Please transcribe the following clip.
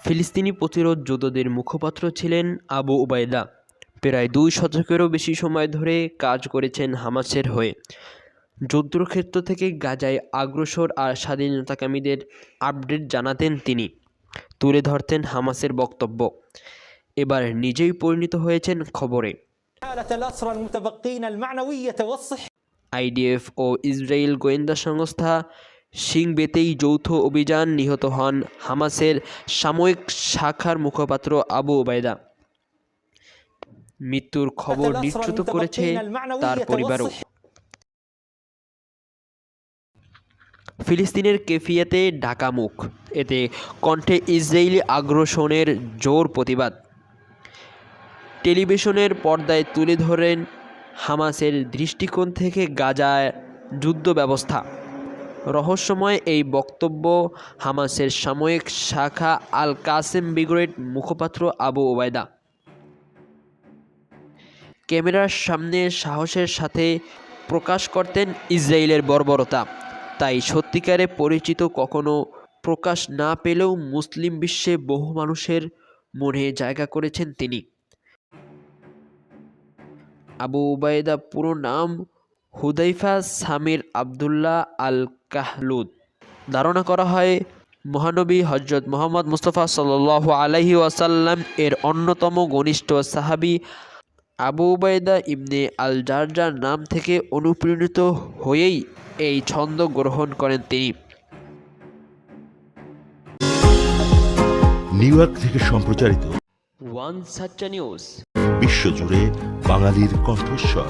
ফিলিস্তিনি প্রতিরোধ যোদ্ধাদের মুখপাত্র ছিলেন আবু উবায়দা। প্রায় দুই শতকেরও বেশি সময় ধরে কাজ করেছেন হামাসের হয়ে। যুদ্ধক্ষেত্র থেকে গাজায় আগ্রসর আর স্বাধীনতাকামীদের আপডেট জানাতেন তিনি। তুলে ধরতেন হামাসের বক্তব্য। এবার নিজেই পরিণত হয়েছেন খবরে। আইডিএফ ও ইসরায়েল গোয়েন্দা সংস্থা সিংবেতেই যৌথ অভিযান নিহত হন হামাসের সাময়িক শাখার মুখপাত্র আবু ওবায়দা মৃত্যুর খবর নিশ্চিত করেছে তার পরিবারও। ফিলিস্তিনের কেফিয়াতে ঢাকা মুখ। এতে কণ্ঠে ইসরায়েলি আগ্রাসনের জোর প্রতিবাদ। টেলিভিশনের পর্দায় তুলে ধরেন হামাসের দৃষ্টিকোণ থেকে গাজায় যুদ্ধ ব্যবস্থা। রহস্যময় এই বক্তব্য হামাসের সাময়িক শাখা আল কাসেম ব্রিগেড মুখপাত্র আবু ওবায়দা ক্যামেরার সামনে সাহসের সাথে প্রকাশ করতেন ইসরায়েলের বর্বরতা। তাই সত্যিকারে পরিচিত কখনো প্রকাশ না পেলেও মুসলিম বিশ্বে বহু মানুষের মনে জায়গা করেছেন তিনি। আবু উবায়দা পুরো নাম হুদাইফা সামির আবদুল্লাহ আল কাহলুদ ধারণা করা হয় মহানবী হজরত মোহাম্মদ মুস্তফা সাল্লাহ আলাইহি ওয়াসাল্লাম এর অন্যতম ঘনিষ্ঠ সাহাবী আবু উবায়দা ইবনে আল জারজার নাম থেকে অনুপ্রাণিত হয়েই এই ছন্দ গ্রহণ করেন তিনি। নিউ ইয়র্ক থেকে সম্প্রচারিত ওয়ান সাচ্চা নিউজ। বিশ্বজুড়ে বাঙালির কণ্ঠস্বর।